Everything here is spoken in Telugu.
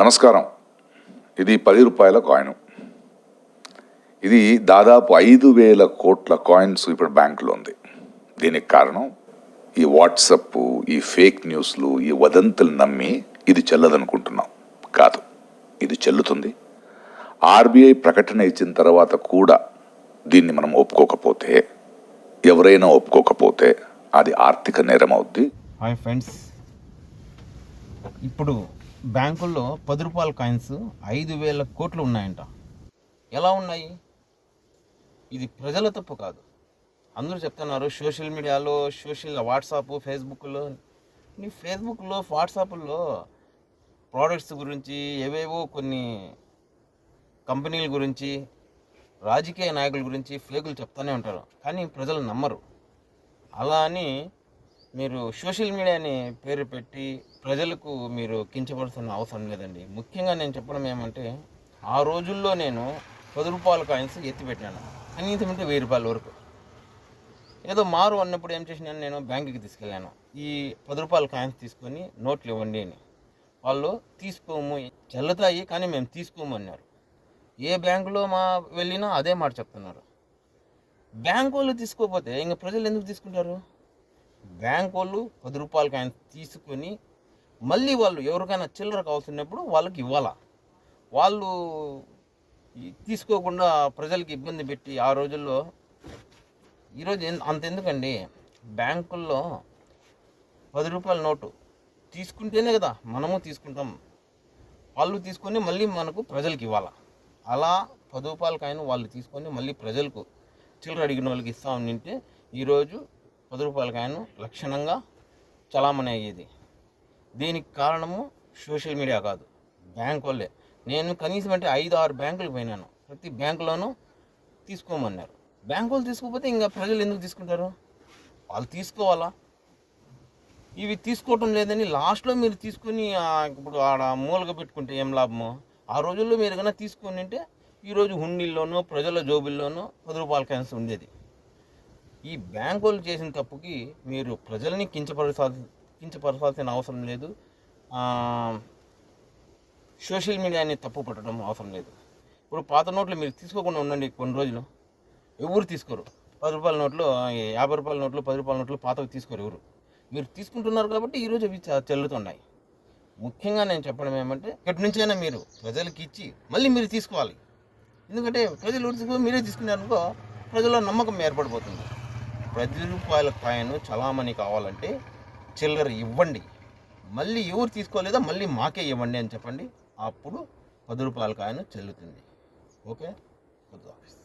నమస్కారం. ఇది పది రూపాయల కాయిన్. ఇది దాదాపు ఐదు వేల కోట్ల కాయిన్స్ ఇప్పుడు బ్యాంకులో ఉంది. దీనికి కారణం ఈ వాట్సప్ ఈ ఫేక్ న్యూస్లు ఈ వదంతులు నమ్మి ఇది చెల్లదనుకుంటున్నాం. కాదు ఇది చెల్లుతుంది. ఆర్బీఐ ప్రకటన ఇచ్చిన తర్వాత కూడా దీన్ని మనం ఒప్పుకోకపోతే ఎవరైనా ఒప్పుకోకపోతే అది ఆర్థిక నేరం అవుద్ది. హాయ్ ఫ్రెండ్స్ ఇప్పుడు బ్యాంకుల్లో పది రూపాయల కాయిన్స్ ఐదు వేల కోట్లు ఉన్నాయంట. ఎలా ఉన్నాయి? ఇది ప్రజల తప్పు కాదు. అందరూ చెప్తున్నారు సోషల్ మీడియాలో సోషల్ వాట్సాప్ ఫేస్బుక్లో. నీ ఫేస్బుక్లో వాట్సాప్లో ప్రోడక్ట్స్ గురించి ఏవేవో కొన్ని కంపెనీల గురించి రాజకీయ నాయకుల గురించి ఫేకులు చెప్తూనే ఉంటారు. కానీ ప్రజలు నమ్మరు. అలా అని మీరు సోషల్ మీడియాని పేరు పెట్టి ప్రజలకు మీరు కించపడుతున్న అవసరం లేదండి. ముఖ్యంగా నేను చెప్పడం ఏమంటే ఆ రోజుల్లో నేను పది రూపాయల కాయిన్స్ ఎత్తిపెట్టాను కనీసం అంటే వెయ్యి రూపాయల వరకు. ఏదో మారు అన్నప్పుడు ఏం చేసినాను నేను బ్యాంకుకి తీసుకెళ్ళాను. ఈ పది రూపాయల కాయిన్స్ తీసుకొని నోట్లు ఇవ్వండి అని. వాళ్ళు తీసుకోము చల్లుతాయి కానీ మేము తీసుకోము అన్నారు. ఏ బ్యాంకులో మా వెళ్ళినా అదే మాట చెప్తున్నారు. బ్యాంక్ వాళ్ళు తీసుకోకపోతే ఇంకా ప్రజలు ఎందుకు తీసుకుంటారు? బ్యాంక్ వాళ్ళు పది రూపాయలకి ఆయన తీసుకొని మళ్ళీ వాళ్ళు ఎవరికైనా చిల్లర కావాల్సినప్పుడు వాళ్ళకి ఇవ్వాలా? వాళ్ళు తీసుకోకుండా ప్రజలకి ఇబ్బంది పెట్టి ఆ రోజుల్లో ఈరోజు అంతెందుకండి బ్యాంకుల్లో పది రూపాయల నోటు తీసుకుంటేనే కదా మనము తీసుకుంటాం. వాళ్ళు తీసుకొని మళ్ళీ మనకు ప్రజలకు ఇవ్వాలా? అలా పది రూపాయలకైనా వాళ్ళు తీసుకొని మళ్ళీ ప్రజలకు చిల్లర అడిగిన వాళ్ళకి ఇస్తామని ఉంటే ఈరోజు పది రూపాయలకైనా లక్షణంగా చలామణి అయ్యేది. దీనికి కారణము సోషల్ మీడియా కాదు. బ్యాంక్ వాళ్ళే నేను కనీసం అంటే ఐదు ఆరు బ్యాంకులకు పోయినాను. ప్రతి బ్యాంకులోనూ తీసుకోమన్నారు. బ్యాంకు వాళ్ళు తీసుకోకపోతే ఇంకా ప్రజలు ఎందుకు తీసుకుంటారు? వాళ్ళు తీసుకోవాలా? ఇవి తీసుకోవటం లేదని లాస్ట్లో మీరు తీసుకుని ఇప్పుడు ఆడ మూలగా పెట్టుకుంటే ఏం లాభము? ఆ రోజుల్లో మీరు కన్నా తీసుకొని ఉంటే ఈరోజు హుండీల్లోనూ ప్రజల జోబుల్లోనూ పది రూపాయల కనీసం ఉండేది. ఈ బ్యాంకు వాళ్ళు చేసిన తప్పుకి మీరు ప్రజల్ని కించపరచాల్సి కించపరచాల్సిన అవసరం లేదు. సోషల్ మీడియాని తప్పు పట్టడం అవసరం లేదు. ఇప్పుడు పాత నోట్లు మీరు తీసుకోకుండా ఉండండి కొన్ని రోజులు. ఎవరు తీసుకోరు. పది రూపాయల నోట్లు యాభై రూపాయల నోట్లు పది రూపాయల నోట్లు పాతవి తీసుకోరు ఎవరు. మీరు తీసుకుంటున్నారు కాబట్టి ఈరోజు అవి చెల్లుతున్నాయి. ముఖ్యంగా నేను చెప్పడం ఏమంటే ఇక్కడి నుంచైనా మీరు ప్రజలకి ఇచ్చి మళ్ళీ మీరు తీసుకోవాలి. ఎందుకంటే ప్రజలు తీసుకుని మీరే తీసుకున్నారనుకో ప్రజల్లో నమ్మకం ఏర్పడిపోతుంది. పది రూపాయల కాయను చలామణి కావాలంటే చిల్లర ఇవ్వండి. మళ్ళీ ఎవరు తీసుకోలేదా మళ్ళీ మాకే ఇవ్వండి అని చెప్పండి. అప్పుడు పది రూపాయలకు ఆయన చెల్లుతుంది. ఓకే? Good office